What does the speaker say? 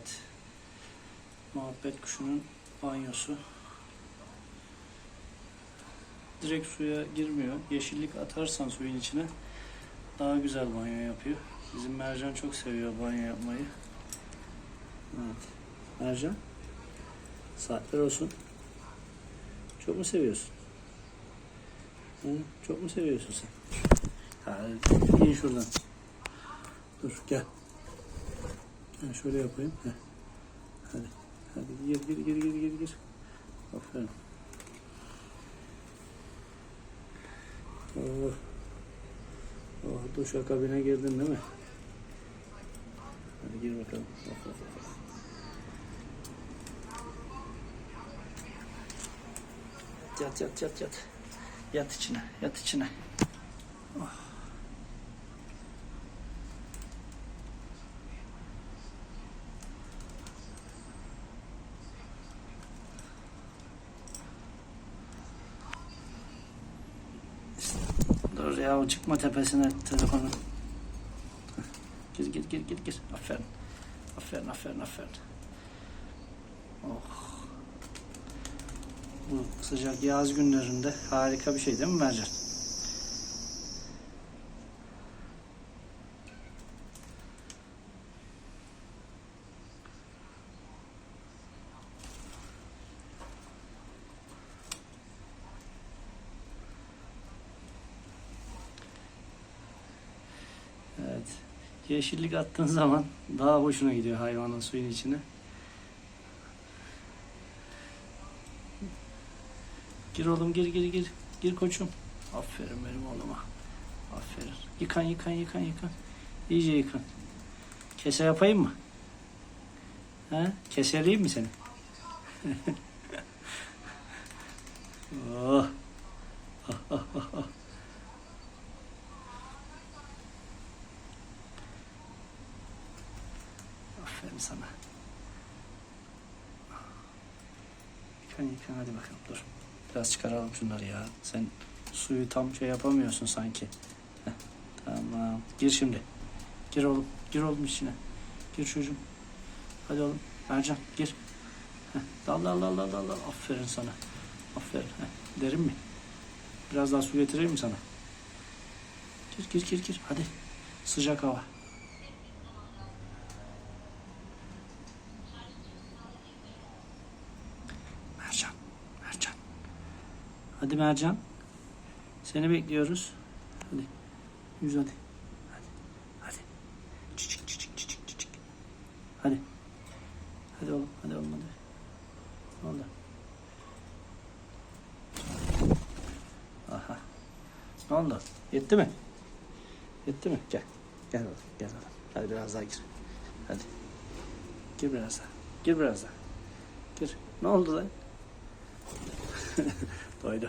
Evet. Muhabbet kuşunun banyosu. Direkt suya girmiyor. Yeşillik atarsan suyun içine daha güzel banyo yapıyor. Bizim Mercan çok seviyor banyo yapmayı. Evet. Mercan. Saatler olsun. Çok mu seviyorsun? Hı? Çok mu seviyorsun sen? Hadi in şuradan. Dur gel. Gel şöyle yapayım. Heh. Hadi. Hadi gir gir gir gir gir gir. Aferin. Oh. Oh duş akabine girdin değil mi? Hadi gir bakalım. Oh, oh, oh. Yat yat yat yat. Yat içine, yat içine. Oh. Ya çıkma tepesine telefonu. Gir gir gir gir gir. Aferin. Aferin aferin aferin. Oh. Bu sıcak yaz günlerinde harika bir şey değil mi Mercan? Evet. Yeşillik attığın zaman daha hoşuna gidiyor hayvanın suyun içine. Gir oğlum gir gir gir. Gir koçum. Aferin benim oğluma. Aferin. Yıkan yıkan yıkan yıkan. İyice yıkan. Kese yapayım mı? He? Keseleyim mi seni? oh. Aferin sana. Yıkan yıkan hadi bakalım dur. Biraz çıkaralım şunları ya. Sen suyu tam şey yapamıyorsun sanki. Heh, tamam. Gir şimdi. Gir oğlum. Gir oğlum içine. Gir çocuğum. Hadi oğlum. Ercan gir. Heh, dal dal dal dal dal. Aferin sana. Aferin. Heh, derin mi? Biraz daha su getireyim mi sana? Gir gir gir gir. Hadi. Sıcak hava. Mercan. Mercan. Hadi Mercan. Seni bekliyoruz. Hadi. Yüz hadi. Hadi. Hadi. Çiçik çiçik çiçik çiçik. Hadi. Hadi oğlum. Hadi oğlum hadi. Ne oldu? Aha. Ne oldu? Yetti mi? Yetti mi? Gel. Gel oğlum. Gel oğlum. Hadi biraz daha gir. Hadi. Gir biraz daha. Gir biraz daha. Gir. Ne oldu lan? 呵呵一躲